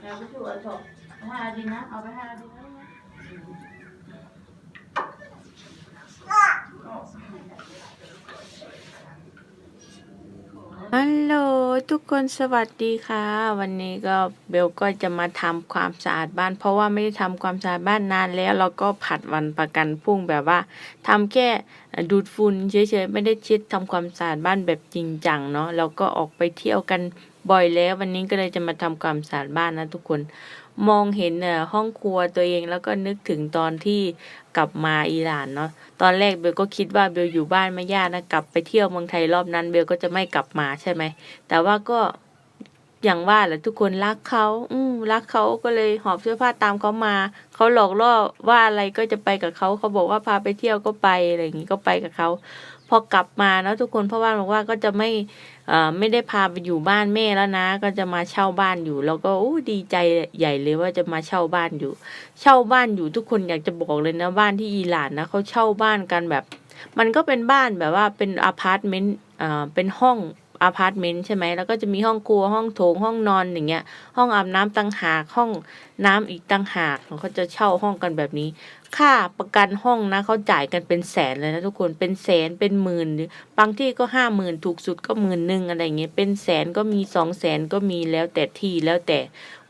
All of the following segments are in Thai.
แล้วก็ถือว่าจบห้าดินนะ เอาไปห้าดินนะโอ้ ฮัลโหลทุกคนสวัสดีค่ะ วันนี้ก็เบลก็จะมาทำความสะอาดบ้าน เพราะว่าไม่ได้ทำความสะอาดบ้านนานแล้วเราก็ผัดวันประกันพรุ่งแบบว่าทำแค่ดูดฝุ่นเฉยๆไม่ได้เช็ดทำความสะอาดบ้านแบบจริงจังเนาะเราก็ออกไปเที่ยวกันบ่อยแล้ว วันนี้ก็เลยจะมาทำความสะอาดบ้านนะทุกคน มองเห็นเอ่อห้องครัวตัวเองแล้วก็นึกถึงตอนที่กลับมาอิหร่านเนาะตอนแรกเบลก็คิดว่าเบลอยู่บ้านไม่ยากนะกลับไปเที่ยวเมืองไทยรอบนั้นเบลก็จะไม่กลับมาใช่ไหมแต่ว่าก็อย่างว่าแหละทุกคนรักเขาอืมรักเขาก็เลยหอบเสื้อผ้าตามเขามา เขาหลอกล่อว่าอะไรก็จะไปกับเขาเขาบอกว่าพาไปเที่ยวก็ไปอะไรอย่างงี้ก็ไปกับเขา พอกลับมาเนาะทุกคนพ่อบ้านบอกว่าก็จะไม่อ่ไม่ได้พาไปอยู่บ้านแม่แล้วนะ ก็จะมาเช่าบ้านอยู่ แล้วก็อู้ดีใจใหญ่เลยว่าจะมาเช่าบ้านอยู่ เช่าบ้านอยู่ทุกคนอยากจะบอกเลยนะบ้านที่อิหร่านนะเขาเช่าบ้านกันแบบ มันก็เป็นบ้านแบบว่าเป็นอพาร์ตเมนต์อ่าเป็นห้องอพาร์ตเมนต์ใช่ไหมแล้วก็จะมีห้องครัวห้องโถงห้องนอนอย่างเงี้ย ห้องอาบน้ำต่างหากห้องน้ำอีกต่างหากเขาจะเช่าห้องกันแบบนี้ ค่าประกันห้องนะเขาจ่ายกันเป็นแสนเลยนะทุกคนเป็นแสนเป็นหมื่นบางที่ก็ห้าหมื่นถูกสุดก็หมื่นหนึ่งอะไรเงี้ยเป็นแสนก็มีสองแสนก็มีแล้วแต่ที่แล้วแต่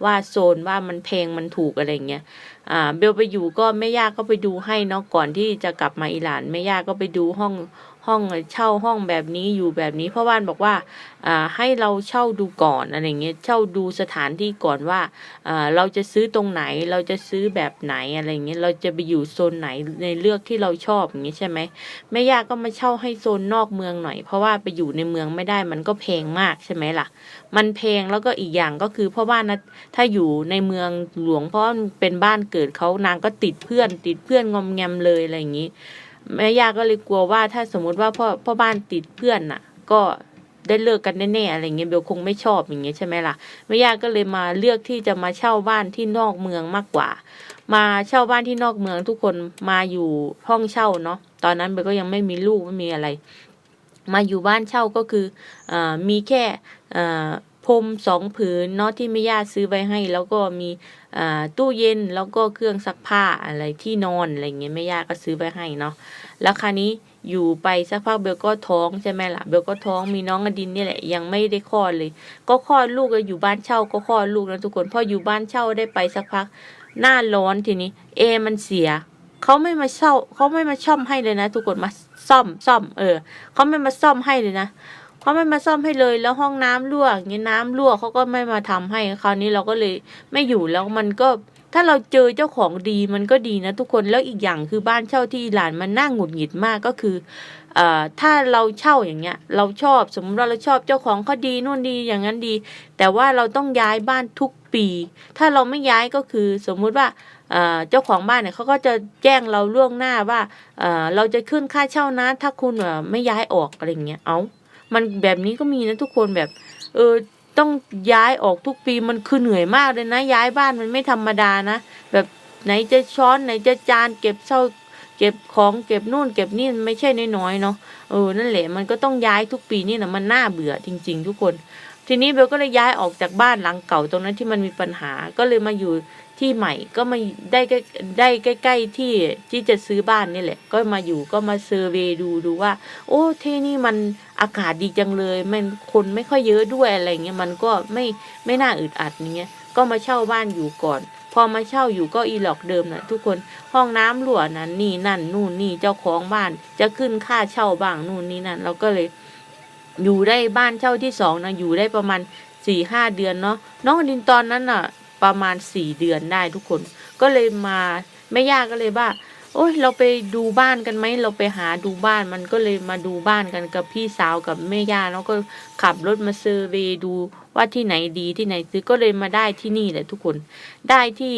ว่าโซนว่ามันแพงมันถูกอะไรเงี้ยอ่าเบลไปอยู่ก็แม่ย่าก็ไปดูให้เนาะก่อนที่จะกลับมาอิหร่านแม่ย่าก็ไปดูห้อง ห้องเช่าห้องแบบนี้อยู่แบบนี้เพราะว่านบอกว่าให้เราเช่าดูก่อนอะไรเงี้ยเช่าดูสถานที่ก่อนว่าเราจะซื้อตรงไหนเราจะซื้อแบบไหนอะไรเงี้ยเราจะไปอยู่โซนไหนในเลือกที่เราชอบอย่างเงี้ยใช่ไหมแม่ย่าก็มาเช่าให้โซนนอกเมืองหน่อย เพราะว่าไปอยู่ในเมืองไม่ได้มันก็แพงมากใช่ไหมล่ะ มันแพงแล้วก็อีกอย่างก็คือเพราะว่านะถ้าอยู่ในเมืองหลวงเพราะเป็นบ้านเกิดเขานางก็ติดเพื่อน ติดเพื่อนงอมแงมเลยอะไรอย่างนี้ แม่ย่าก็เลยกลัวว่าถ้าสมมติว่าพ่อพ่อบ้านติดเพื่อนน่ะ ก็ได้เลิกกันแน่ๆอะไรเงี้ยเบลคงไม่ชอบอย่างเงี้ยใช่ไหมล่ะแม่ย่าก็เลยมาเลือกที่จะมาเช่าบ้านที่นอกเมืองมากกว่า มาเช่าบ้านที่นอกเมืองทุกคนมาอยู่ห้องเช่าเนาะตอนนั้นเบลก็ยังไม่มีลูกไม่มีอะไร มาอยู่บ้านเช่าก็คืออมีแค่ มสองผืนเนาะที่แม่ย่าซื้อไว้ให้ แล้วก็มีตู้เย็นแล้วก็เครื่องซักผ้าอะไรที่นอนอะไรเงี้ยแม่ย่าก็ซื้อไว้ให้เนาะแล้วคราวนี้อยู่ไปสักพักเบลก็ท้องใช่ไหมล่ะเบลก็ท้องมีน้องอดินนี่แหละยังไม่ได้คลอดเลย ก็คลอดลูกก็อยู่บ้านเช่าก็คลอดลูกนะทุกคนพออยู่บ้านเช่าได้ไปสักพักหน้าร้อนทีนี้เอมันเสียเขาไม่มาเช่าเขาไม่มาซ่อมให้เลยนะ ทุกคนมาซ่อมซ่อม เออเขาไม่มาซ่อมให้เลยนะ เขาไม่มาซ่อมให้เลยแล้วห้องน้ำรั่วอย่างเงี้ยน้ำรั่วเขาก็ไม่มาทำให้คราวนี้เราก็เลยไม่อยู่แล้วมันก็ถ้าเราเจอเจ้าของดีมันก็ดีนะทุกคนแล้วอีกอย่างคือบ้านเช่าที่หร่านมันน่าหงุดหงิดมากก็คือเอ่อถ้าเราเช่าอย่างเงี้ย เราชอบสมมติว่าเราชอบเจ้าของเขาดีนู่นดีอย่างนั้นดี แต่ว่าเราต้องย้ายบ้านทุกปี ถ้าเราไม่ย้ายก็คือสมมุติว่าเจ้าของบ้านเนี่ยเขาก็จะแจ้งเราล่วงหน้าว่าเราจะขึ้นค่าเช่านะถ้าคุณไม่ย้ายออกอะไรเงี้ยเอา มันแบบนี้ก็มีนะทุกคนแบบ เออต้องย้ายออกทุกปีมันคือเหนื่อยมากเลยนะ ย้ายบ้านมันไม่ธรรมดานะ แบบไหนจะช้อนไหนจะจานเก็บเช่าเก็บของเก็บนู่น เก็บนี่มันไม่ใช่น้อยๆเนาะเออนั่นแหละมันก็ต้องย้ายทุกปีนี่นะมันน่าเบื่อจริง ๆ ทุกคน ทีนี้เบลก็เลยย้ายออกจากบ้านหลังเก่าตรงนั้นที่มันมีปัญหาก็เลยมาอยู่ที่ใหม่ก็มาได้ใกล้ได้ใกล้ ๆ ที่ที่จะซื้อบ้านนี่แหละ ก็มาอยู่ก็มาเซอร์เวย์ดูดูว่า โอ้ที่นี่มันอากาศดีจังเลยมันคนไม่ค่อยเยอะด้วยอะไรเงี้ยมันก็ไม่ไม่น่าอึดอัดอย่างเงี้ยก็มาเช่าบ้านอยู่ก่อน พอมาเช่าอยู่ก็อีหลอกเดิมนะทุกคนห้องน้ำรั่วนั้นนี่นั่นนู่นนี่เจ้าของบ้านจะขึ้นค่าเช่าบ้างนู่นนี่นั่นเราก็เลย อยู่ได้บ้านเช่าที่สองนะอยู่ได้ประมาณสี่ห้าเดือนเนาะน้องดินตอนนั้นอะ ประมาณสี่เดือนได้ทุกคน ก็เลยมาแม่ย่าก็เลยว่าโอ้ยเราไปดูบ้านกันไหมเราไปหาดูบ้านมันก็เลยมาดูบ้านกันกับพี่สาวกับแม่ย่าเนาะก็ขับรถมาเซอร์เวดู ว่าที่ไหนดีที่ไหนซื้อก็เลยมาได้ที่นี่แหละทุกคน ได้ที่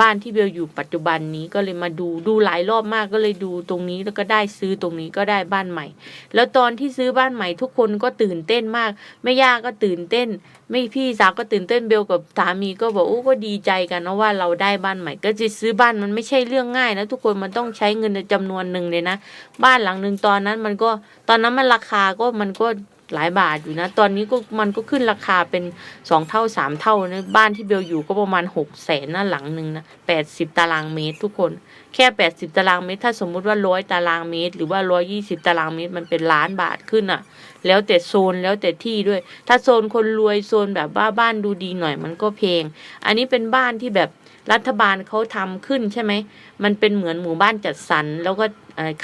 บ้านที่เบลอยู่ปัจจุบันนี้ก็เลยมาดูดูหลายรอบมากก็เลยดูตรงนี้แล้วก็ได้ซื้อตรงนี้ก็ได้บ้านใหม่ แล้วตอนที่ซื้อบ้านใหม่ ทุกคนก็ตื่นเต้นมากแม่ย่าก็ตื่นเต้น ไม่พี่สาวก็ตื่นเต้นเบลกับสามีก็บอกโอ้ก็ดีใจกันนะว่าเราได้บ้านใหม่ ก็จะซื้อบ้านมันไม่ใช่เรื่องง่ายนะทุกคนมันต้องใช้เงินจำนวนหนึ่งเลยนะ บ้านหลังหนึ่งตอนนั้นมันก็ตอนนั้นมันราคาก็มันก็ หลายบาทอยู่นะ ตอนนี้ก็มันก็ขึ้นราคาเป็นสองเท่าสามเท่านะบ้านที่เบลอยู่ก็ประมาณหกแสนนะหลังหนึ่งนะแปดสิบตารางเมตรทุกคน แค่แปดสิบตารางเมตร ถ้าสมมุติว่าร้อยตารางเมตร หรือว่าร้อยี่สิบตารางเมตรมันเป็นล้านบาทขึ้นอะ แล้วแต่โซนแล้วแต่ที่ด้วย ถ้าโซนคนรวยโซนแบบว่าบ้านดูดีหน่อยมันก็เพงอันนี้เป็นบ้านที่แบบรัฐบาลเขาทำขึ้นใช่ไหม มันเป็นเหมือนหมู่บ้านจัดสรรแล้วก็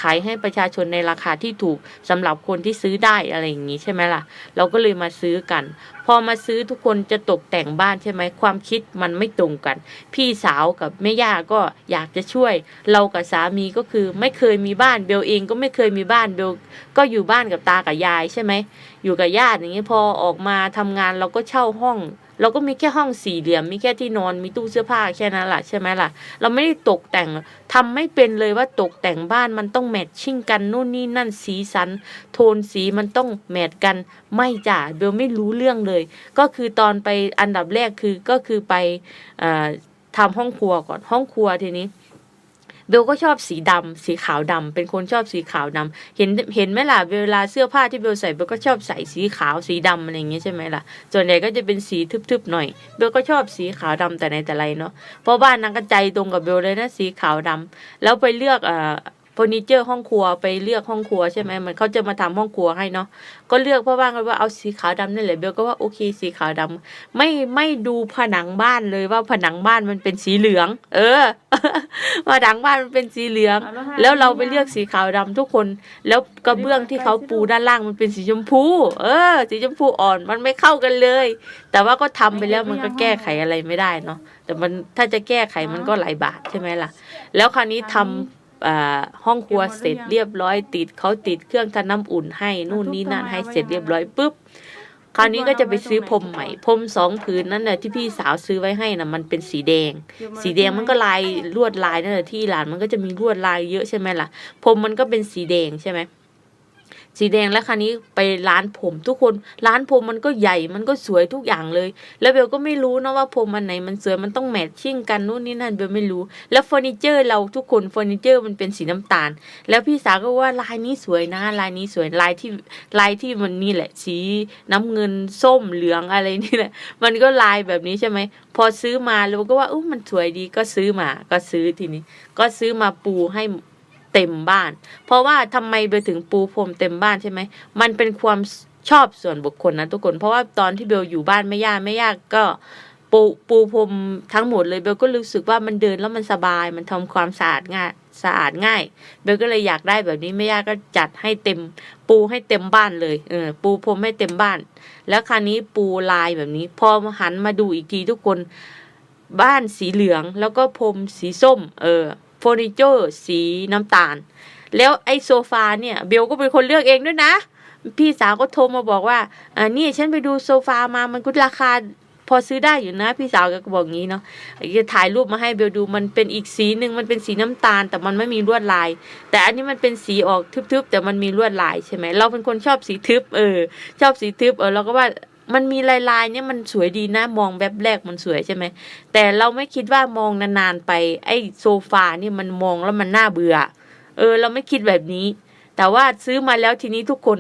ขายให้ประชาชนในราคาที่ถูกสำหรับคนที่ซื้อได้อะไรอย่างนี้ใช่ไหมล่ะ เราก็เลยมาซื้อกัน พอมาซื้อทุกคนจะตกแต่งบ้านใช่ไหมความคิดมันไม่ตรงกัน พี่สาวกับแม่ย่าก็อยากจะช่วยเรากับสามีก็คือไม่เคยมีบ้านเบลเองก็ไม่เคยมีบ้านเบลก็อยู่บ้านกับตากับยายใช่ไหมอยู่กับญาติอย่างนี้พอออกมาทำงานเราก็เช่าห้อง เราก็มีแค่ห้องสี่เหลี่ยม มีแค่ที่นอนมีตู้เสื้อผ้าแค่นั้นแหละใช่ไหมล่ะ เราไม่ได้ตกแต่งทำไม่เป็นเลยว่าตกแต่งบ้านมันต้องแมทชิ่งกันนู่นนี่นั่นสีสัน โทนสีมันต้องแมทกันไม่จ้ะเบลไม่รู้เรื่องเลย ก็คือตอนไปอันดับแรกคือก็คือไปอ่อทำห้องครัวก่อนห้องครัวทีนี้ เบลก็ชอบสีดำสีขาวดำเป็นคนชอบสีขาวดำเห็นเห็นไหมล่ะเวลาเสื้อผ้าที่เบลใส่เบลก็ชอบใส่สีขาวสีดำอะไรอย่างเงี้ยใช่ไหมล่ะส่วนใหญ่ก็จะเป็นสีทึบๆหน่อยเบลก็ชอบสีขาวดำแต่ในแต่ไรเนาะเพราะบ้านนางก็ใจตรงกับเบลเลยนะสีขาวดำแล้วไปเลือกเอ่อ เฟอร์นิเจอร์ห้องครัวไปเลือกห้องครัวใช่ไหมมันเขาจะมาทำห้องครัวให้เนาะก็เลือกเพราะว่ากันว่าเอาสีขาวดำนี่แหละเบลก็ว่าโอเคสีขาวดำไม่ไม่ดูผนังบ้านเลยว่าผนังบ้านมันเป็นสีเหลือง เออผนังบ้านมันเป็นสีเหลืองเอาให้แล้วเราไปเลือกสีขาวดำทุกคน แล้วกระเบื้องที่เขาปูด้านล่างมันเป็นสีชมพู เออ สีชมพูอ่อนมันไม่เข้ากันเลย แต่ว่าก็ทำไปแล้วมันก็แก้ไขอะไรไม่ได้เนาะแต่มันถ้าจะแก้ไขมันก็หลายบาทใช่ไหมล่ะ แล้วคราวนี้ทำอ่า ห้องครัวเสร็จเรียบร้อยติดเขาติดเครื่องทำน้ำอุ่นให้นู่นนี่นั่นให้เสร็จเรียบร้อยปุ๊บคราวนี้ก็จะไปซื้อพรมใหม่พรมสองผืนนั่นแหละที่พี่สาวซื้อไว้ให้นะมันเป็นสีแดง สีแดงมันก็ลายลวดลายนั่นแหละที่ร้านมันก็จะมีลวดลายเยอะใช่ไหมล่ะผมมันก็เป็นสีแดงใช่ไหม สีแดงแล้วคราวนี้ไปร้านผมทุกคนร้านผมมันก็ใหญ่มันก็สวยทุกอย่างเลย แล้วเบลก็ไม่รู้นะว่าผมอันไหนมันสวยมันต้องแมทชิ่งกันนู่นนี่นั่นเบลไม่รู้ แล้วเฟอร์นิเจอร์เราทุกคนเฟอร์นิเจอร์มันเป็นสีน้ำตาล แล้วพี่สาวก็ว่าลายนี้สวยนะ ลายนี้สวยลายที่ลายที่มันนี่แหละ สีน้ำเงินส้มเหลืองอะไรนี่แหละมันก็ลายแบบนี้ใช่ไหมพอซื้อมาเราก็ว่าอู้มันสวยดีก็ซื้อมาก็ซื้อทีนี้ ก็ซื้อมาปูให้ เต็มบ้าน เพราะว่าทำไมไปถึงปูพรมเต็มบ้านใช่ไหม มันเป็นความชอบส่วนบุคคลนะทุกคน เพราะว่าตอนที่เบลอยู่บ้านไม่ยากไม่ยากก็ปูปูพรมทั้งหมดเลยเบลก็รู้สึกว่ามันเดินแล้วมันสบาย มันทำความสะอาดง่ายสะอาดง่าย เบลก็เลยอยากได้แบบนี้ไม่ยากก็จัดให้เต็ม ปูให้เต็มบ้านเลยเออปูพรมให้เต็มบ้าน แล้วคราวนี้ปูลายแบบนี้ พอหันมาดูอีกทีทุกคน บ้านสีเหลืองแล้วก็พรมสีส้ม เออ อร์นิเจอร์ สีน้ำตาล แล้วไอ้โซฟาเนี่ยเบลก็เป็นคนเลือกเองด้วยนะ พี่สาวก็โทรมาบอกว่าอ่านี่ฉันไปดูโซฟามามันก็ราคาพอซื้อได้อยู่นะ พี่สาวก็บอกงี้เนาะจะถ่ายรูปมาให้เบลดูมันเป็นอีกสีหนึ่งมันเป็นสีน้ำตาล แต่มันไม่มีลวดลาย แต่อันนี้มันเป็นสีออกทึบๆแต่มันมีลวดลายใช่ไหมเราเป็นคนชอบสีทึบเออชอบสีทึบเออเราก็ว่า มันมีลายลายๆเนี่ยมันสวยดีนะมองแบบแรกมันสวยใช่ไหมแต่เราไม่คิดว่ามองนานๆไป ไอ้โซฟาเนี่ยมันมองแล้วมันน่าเบื่อ เออ เราไม่คิดแบบนี้ แต่ว่าซื้อมาแล้วทีนี้ทุกคน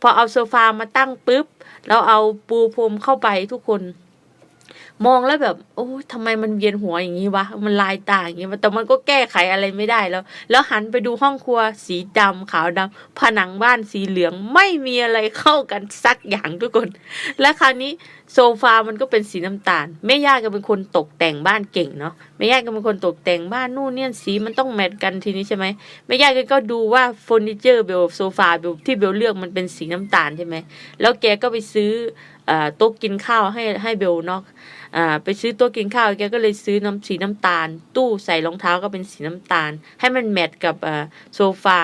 พอเอาโซฟามาตั้งปุ๊บเราเอาปูพรมเข้าไปทุกคน มองแล้วแบบโอ้ยทำไมมันเวียนหัวอย่างนี้วะมันลายตาอย่างนี้แต่มันก็แก้ไขอะไรไม่ได้แล้ว แล้วหันไปดูห้องครัวสีดำขาวดำผนังบ้านสีเหลืองไม่มีอะไรเข้ากันสักอย่างทุกคน และคราวนี้โซฟามันก็เป็นสีน้ำตาลแม่ย่าก็เป็นคนตกแต่งบ้านเก่งเนาะแม่ย่าก็เป็นคนตกแต่งบ้านนู่นเนี่ยสีมันต้องแมทกันทีนี้ใช่ไหมแม่ย่าก็ดูว่าเฟอร์นิเจอร์เบลโซฟาเบลที่เบลเลือกมันเป็นสีน้ำตาลใช่ไหมแล้วแกก็ไปซื้อ โต๊ะกินข้าวให้ให้เบลเนาะอ่าไปซื้อโต๊ะกินข้าวแกก็เลยซื้อน้ำสีน้ำตาล ตู้ใส่รองเท้าก็เป็นสีน้ำตาล ให้มันแมทกับโซฟา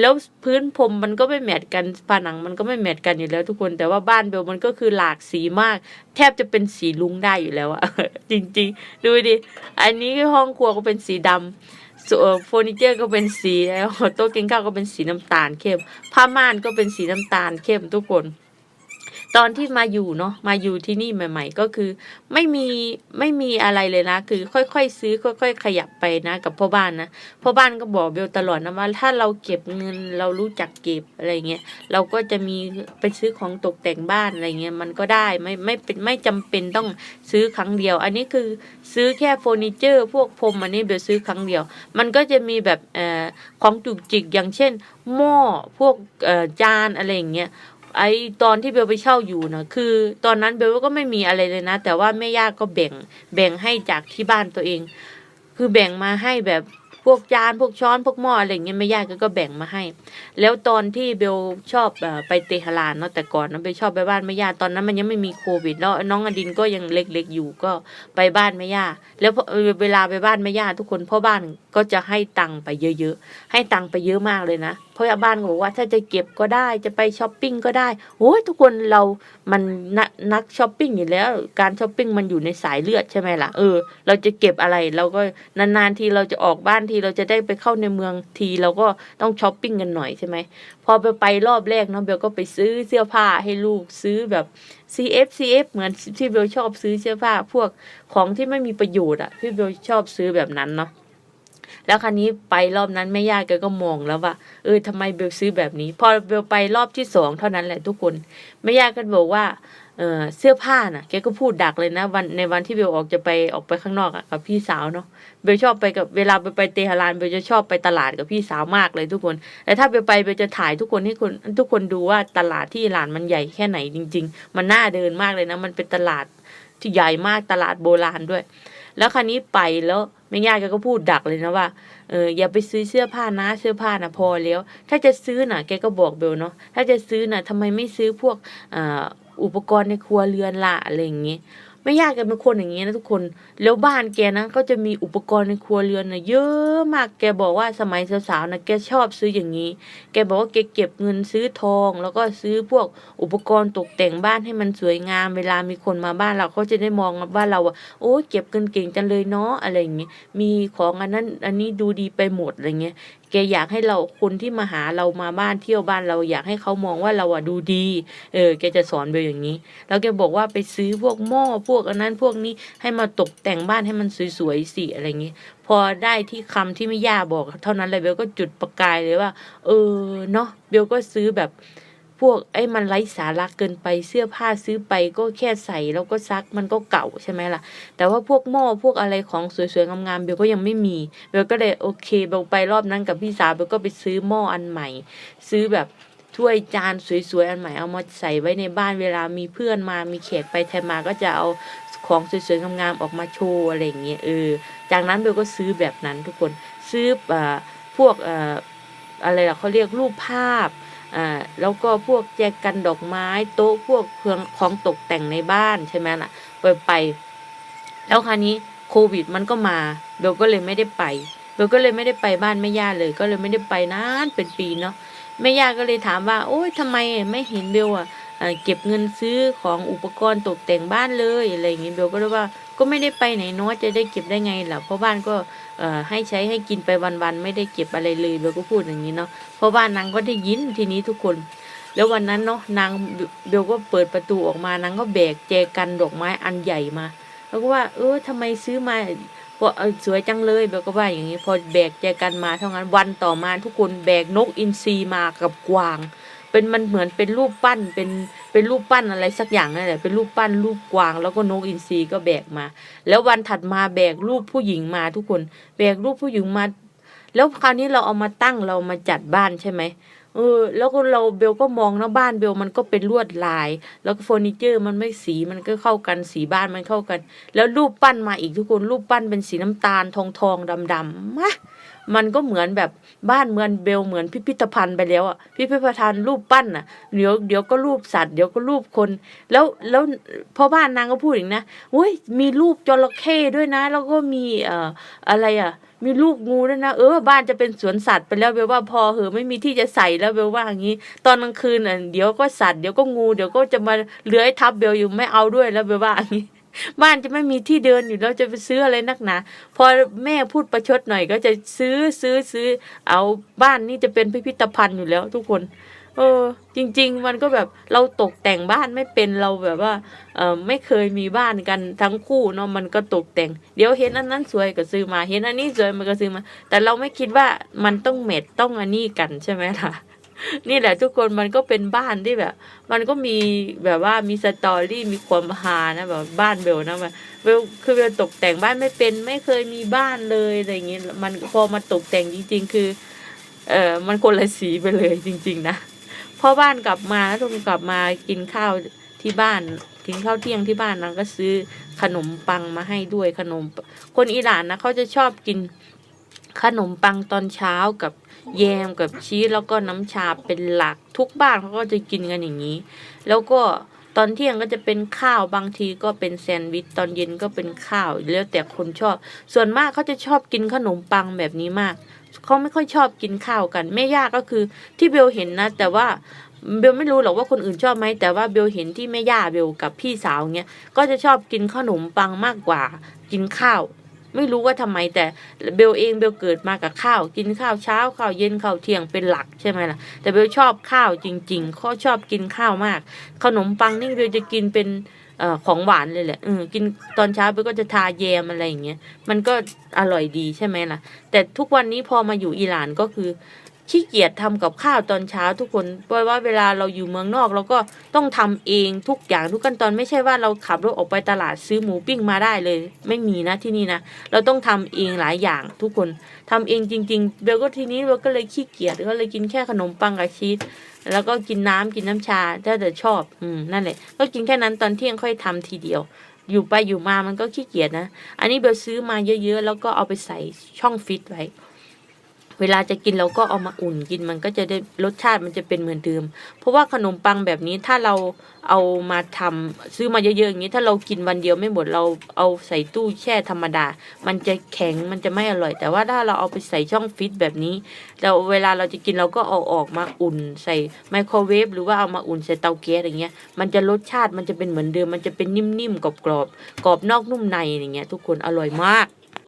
แล้วพื้นพรมมันก็ไม่แมทกันผนังมันก็ไม่แมทกันอยู่แล้วทุกคนแต่ว่าบ้านเบลมันก็คือหลากสีมาก แทบจะเป็นสีลุงได้อยู่แล้วอะจริงๆ ดูดิอันนี้ห้องครัวก็เป็นสีดำส่วนเฟอร์นิเจอร์ก็เป็นสีแล้วโต๊ะกินข้าวก็เป็นสีน้ำตาลเข้มผ้าม่านก็เป็นสีน้ำตาลเข้มทุกคน ตอนที่มาอยู่เนาะมาอยู่ที่นี่ใหม่ ๆ ก็คือไม่มีไม่มีอะไรเลยนะ คือค่อยๆซื้อค่อย ๆ ขยับไปนะ กับพ่อบ้านนะพ่อบ้านก็บอกเบลตลอดนะว่าถ้าเราเก็บเงินเรารู้จักเก็บอะไรเงี้ยเราก็จะมีไปซื้อของตกแต่งบ้านอะไรเงี้ยมันก็ได้ไม่ไม่เป็นไม่จำเป็นต้องซื้อครั้งเดียว อันนี้คือซื้อแค่เฟอร์นิเจอร์ พวกพรมอันนี้เบลซื้อครั้งเดียว มันก็จะมีแบบเอ่อของจุกจิกอย่างเช่น หม้อพวกเอ่อจานอะไรอย่างเงี้ย ไอตอนที่เบลไปเช่าอยู่นะคือ ตอนนั้นเบลก็ไม่มีอะไรเลยนะ แต่ว่าแม่ย่าก็แบ่งแบ่งให้จากที่บ้านตัวเอง คือแบ่งมาให้แบบพวกจานพวกช้อนพวกหม้ออะไรเงี้ยแม่ย่าก็ก็แบ่งมาให้ แล้วตอนที่เบลชอบไปเตหลานเนาะแต่ก่อนนะเบลชอบไปบ้านแม่ย่าตอนนั้นมันยังไม่มีโควิดแล้วน้องอดินก็ยังเล็กๆอยู่ก็ไปบ้านแม่ย่าแล้วเออเวลาไปบ้านแม่ย่าทุกคนพ่อบ้านก็จะให้ตังค์ไปเยอะๆ ให้ตังค์ไปเยอะมากเลยนะ เพราะบ้านก็บอกว่าถ้าจะเก็บก็ได้จะไปช้อปปิ้งก็ได้โอ้ยทุกคนเรามันนักนักช้อปปิ้งอยู่แล้ว การช้อปปิ้งมันอยู่ในสายเลือดใช่ไหมล่ะ เออ เราจะเก็บอะไรเราก็นานๆทีเราจะออกบ้านทีเราจะได้ไปเข้าในเมืองทีเราก็ต้องช้อปปิ้งกันหน่อยใช่ไหม พอไปไปรอบแรกเนาะเบลก็ไปซื้อเสื้อผ้าให้ลูกซื้อแบบ CF CF เหมือนที่เบลชอบซื้อเสื้อผ้า พวกของที่ไม่มีประโยชน์อะที่เบลชอบซื้อแบบนั้นเนาะ แล้วคราวนี้ไปรอบนั้นแม่ย่าแกก็มองแล้วว่า เออทำไมเบลซื้อแบบนี้ พอเบลไปรอบที่สองเท่านั้นแหละทุกคนแม่ย่าก็บอกว่าเออเสื้อผ้าน่ะแกก็พูดดักเลยนะ วันในวันที่เบลออกจะไปออกไปข้างนอกอะกับพี่สาวเนาะเบลชอบไปกับเวลาไปไปเตหะรานเบลจะชอบไปตลาดกับพี่สาวมากเลยทุกคนแต่ถ้าเบลไปเบลจะถ่ายทุกคนให้คนทุกคนดูว่าตลาดที่หร่านมันใหญ่แค่ไหนจริง ๆ มันน่าเดินมากเลยนะ มันเป็นตลาดที่ใหญ่มากตลาดโบราณด้วย แล้วคราวนี้ไปแล้วแม่ย่าแกก็พูดดักเลยนะว่าเอออย่าไปซื้อเสื้อผ้านะเสื้อผ้านะพอแล้ว ถ้าจะซื้อน่ะ แกก็บอกเบลเนาะถ้าจะซื้อน่ะทำไมไม่ซื้อพวกอ,อุปกรณ์ในครัวเรือนละอะไรอย่างเงี้ย ไม่ยากแกเป็นคนอย่างเงี้ยนะทุกคน แล้วบ้านแกนะก็จะมีอุปกรณ์ในครัวเรือนนะเยอะมากแกบอกว่าสมัยสาวๆนะแกชอบซื้ออย่างนี้ แกบอกว่าแกเก็บเงินซื้อทอง แล้วก็ซื้อพวกอุปกรณ์ตกแต่งบ้านให้มันสวยงาม เวลามีคนมาบ้านเราเขาจะได้มองบ้านเราว่าโอ้เก็บเงินเก่งจังเลยเนาะอะไรอย่างเงี้ยมีของอันนั้นอันนี้ดูดีไปหมดอะไรเงี้ย แกอยากให้เราคนที่มาหาเรามาบ้านเที่ยวบ้านเราอยากให้เขามองว่าเราอะดูดี เออ แกจะสอนเบลอย่างนี้ แล้วแกบอกว่าไปซื้อพวกหม้อพวกอันนั้นพวกนี้ให้มาตกแต่งบ้านให้มันสวยๆสิอะไรอย่างนี้ พอได้ที่คำที่ไม่ย่าบอก เท่านั้นเลยเบลก็จุดประกายเลยว่า เออเนาะเบลก็ซื้อแบบ พวกไอ้มันไร้สาระเกินไปเสื้อผ้าซื้อไปก็แค่ใส่แล้วก็ซักมันก็เก่าใช่ไหมล่ะ แต่ว่าพวกหม้อพวกอะไรของสวยๆงามๆเบลก็ยังไม่มีเบลก็เลยโอเคเบลไปรอบนั้นกับพี่สาวเบลก็ไปซื้อหม้ออันใหม่ ซื้อแบบถ้วยจานสวยๆอันใหม่เอามาใส่ไว้ในบ้านเวลามีเพื่อนมามีแขกไปแทนมาก็จะเอาของสวยๆงามๆออกมาโชว์อะไรอย่างเงี้ยเออจากนั้นเบลก็ซื้อแบบนั้นทุกคนซื้ออพวกอออะไรล่ะเขาเรียกรูปภาพ อ่าแล้วก็พวกแจกันดอกไม้โต๊ะพวกเครื่องของตกแต่งในบ้านใช่ไหมล่ะ ไปไป แล้วคราวนี้โควิดมันก็มาเบลก็เลยไม่ได้ไปเบลก็เลยไม่ได้ไปบ้านแม่ย่าเลย ก็เลยไม่ได้ไปนานเป็นปีเนาะแม่ย่าก็เลยถามว่า โอ้ยทำไมไม่เห็นเบลอะเอ่อเก็บเงินซื้อของอุปกรณ์ตกแต่งบ้านเลยอะไรอย่างงี้เบลก็เลยว่า ก็ไม่ได้ไปไหนเนาะจะได้เก็บได้ไงล่ะเพราะบ้านก็เอ่อให้ใช้ให้กินไปวันๆไม่ได้เก็บอะไรเลยเบลก็พูดอย่างนี้เนาะเพราะว่านนางก็ได้ยินทีนี้ทุกคน แล้ววันนั้นเนาะนางเบลก็เปิดประตูออกมานางก็แบกแจกันดอกไม้อันใหญ่มา แล้วก็ว่า เออทำไมซื้อมาพอเออสวยจังเลยเบลก็ว่าอย่างนี้พอแบกแจกันมาเท่านั้นวันต่อมาทุกคนแบกนกอินทรีมากับกวาง เป็นมันเหมือนเป็นรูปปั้นเป็น เป็นรูปปั้นอะไรสักอย่างนั่นแหละเป็นรูปปั้นรูปกวางแล้วก็นกอินทรีก็แบกมา แล้ววันถัดมาแบกรูปผู้หญิงมาทุกคน แบกรูปผู้หญิงมา แล้วคราวนี้เราเอามาตั้งเรามาจัดบ้านใช่ไหมเออแล้วก็เราเบลก็มองนะบ้านเบลมันก็เป็นลวดลาย แล้วก็เฟอร์นิเจอร์มันไม่สีมันก็เข้ากันสีบ้านมันเข้ากัน แล้วรูปปั้นมาอีกทุกคนรูปปั้นเป็นสีน้ำตาลทองทองดำดำมะ มันก็เหมือนแบบบ้านเหมือนเบลเหมือนพิพิธภัณฑ์ไปแล้วอะพิพิธภัณฑ์รูปปั้นอะเดี๋ยวเดี๋ยวก็รูปสัตว์เดี๋ยวก็รูปคน แล้วแล้วพอบ้านนางก็พูดอีกนะเว้ยมีรูปจระเข้ด้วยนะ แล้วก็มีเอ่ออะไรอะ มีลูกงูด้วยนะเออบ้านจะเป็นสวนสัตว์ไปแล้วเบลว่าพอเหอะไม่มีที่จะใส่แล้วเบลว่าอย่างนี้ ตอนกลางคืนอะเดี๋ยวก็สัตว์เดี๋ยวก็งูเดี๋ยวก็จะมาเลื้อยทับเบลอยู่ไม่เอาด้วยแล้วเบลว่าอย่างนี้ บ้านจะไม่มีที่เดินอยู่แล้วจะไปซื้ออะไรนักหนาพอแม่พูดประชดหน่อยก็จะซื้อซื้อซื้อ เอาบ้านนี่จะเป็นพิพิธภัณฑ์อยู่แล้วทุกคน เออ จริง ๆ มันก็แบบเราตกแต่งบ้านไม่เป็นเราแบบว่า เออไม่เคยมีบ้านกันทั้งคู่เนาะมันก็ตกแต่ง เดี๋ยวเห็นอันนั้นสวยก็ซื้อมา เห็นอันนี้สวยมันก็ซื้อมา แต่เราไม่คิดว่ามันต้องเม็ดต้องอันนี้กันใช่ไหมล่ะ นี่แหละทุกคนมันก็เป็นบ้านที่แบบ มันก็มีแบบว่ามีสตอรี่มีความฮานะแบบบ้านเบลนะมันเบลคือเบลตกแต่งบ้านไม่เป็นไม่เคยมีบ้านเลยอะไรอย่างเงี้ยมันพอมาตกแต่งจริง ๆ คือ เออมันคนละสีไปเลยจริง ๆ นะพอบ้านกลับมาแล้วทุกคนกลับมากินข้าวที่บ้านกินข้าวเที่ยงที่บ้านนางก็ซื้อขนมปังมาให้ด้วยขนม คนอิหร่านนะเขาจะชอบกินขนมปังตอนเช้ากับ แยมกับชีสแล้วก็น้ำชาเป็นหลักทุกบ้านเขาก็จะกินกันอย่างนี้ แล้วก็ตอนเที่ยงก็จะเป็นข้าวบางทีก็เป็นแซนด์วิชตอนเย็นก็เป็นข้าวแล้วแต่คนชอบ ส่วนมากเขาจะชอบกินขนมปังแบบนี้มากเขาไม่ค่อยชอบกินข้าวกันแม่ย่าก็คือที่เบลเห็นนะ แต่ว่าเบลไม่รู้หรอกว่าคนอื่นชอบไหมแต่ว่าเบลเห็นที่แม่ย่าเบลกับพี่สาวเงี้ยก็จะชอบกินขนมปังมากกว่ากินข้าว ไม่รู้ว่าทำไมแต่เบลเองเบลเกิดมากับข้าว กินข้าวเช้าข้าวเย็นข้าวเที่ยงเป็นหลักใช่ไหมล่ะ แต่เบลชอบข้าวจริงๆเขาชอบกินข้าวมาก ขนมปังนี่เบลจะกินเป็นอของหวานเลยแหละอกินตอนเช้าเบลก็จะทาแยมอะไรอย่างเงี้ยมันก็อร่อยดีใช่ไหมล่ะ แต่ทุกวันนี้พอมาอยู่อิหร่านก็คือ ขี้เกียจทำกับข้าวตอนเช้าทุกคนเพราะว่าเวลาเราอยู่เมืองนอก เราก็ต้องทำเองทุกอย่างทุกขั้นตอนไม่ใช่ว่าเราขับรถออกไปตลาดซื้อหมูปิ้งมาได้เลย ไม่มีนะที่นี่นะเราต้องทำเองหลายอย่างทุกคนทำเองจริงๆเบลก็ทีนี้เบลก็เลยขี้เกียจก็เลยกินแค่ขนมปังกับชีสแล้วก็กินน้ำกินน้ำชาถ้าแต่ชอบอืมนั่นแหละก็กินแค่นั้นตอนเที่ยงค่อยทำทีเดียว อยู่ไปอยู่มามันก็ขี้เกียจนะ อันนี้เบลซื้อมาเยอะๆ แล้วก็เอาไปใส่ช่องฟิตไว้ เวลาจะกินเราก็เอามาอุ่นกินมันก็จะได้รสชาติมันจะเป็นเหมือนเดิม เพราะว่าขนมปังแบบนี้ถ้าเราเอามาทำซื้อมาเยอะๆอย่างนี้ถ้าเรากินวันเดียวไม่หมดเราเอาใส่ตู้แช่ธรรมดา มันจะแข็งมันจะไม่อร่อย แต่ว่าถ้าเราเอาไปใส่ช่องฟิตแบบนี้แล้วเวลาเราจะกินเราก็เอาออกมาอุ่น ใส่ไมโครเวฟหรือว่าเอามาอุ่นใส่เตาแก๊สอย่างเงี้ยมันจะรสชาติมันจะเป็นเหมือนเดิม มันจะเป็นนิ่มๆกรอบๆกรอบนอกนุ่มในอย่างเงี้ยทุกคนอร่อยมาก